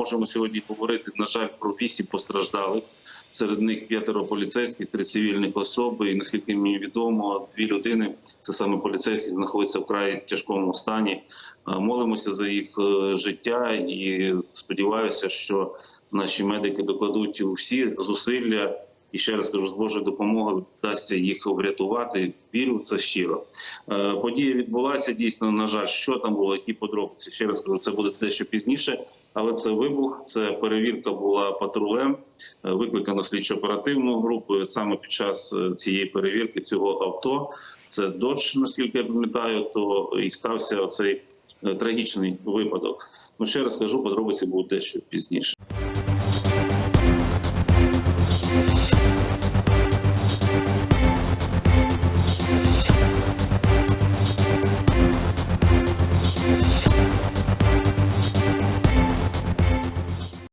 можемо сьогодні говорити, на жаль, про вісім постраждалих. Серед них п'ятеро поліцейських, три цивільних особи. І наскільки мені відомо, дві людини це саме поліцейські, знаходяться в край тяжкому стані. Е, Молимося за їх е, життя і сподіваюся, що наші медики докладуть усі зусилля. І ще раз кажу, з Божою допомогою вдасться їх врятувати. Вірю в це щиро. Е, Подія відбулася дійсно. На жаль, що там було, які подробиці. Ще раз кажу, це буде дещо пізніше, але це вибух. Це перевірка була патрулем, е, викликано слідчо-оперативну групу. Саме під час е, цієї перевірки цього авто це додж, наскільки я пам'ятаю, то і стався оцей е, трагічний випадок. Ну ще раз кажу, подробиці будуть дещо пізніше.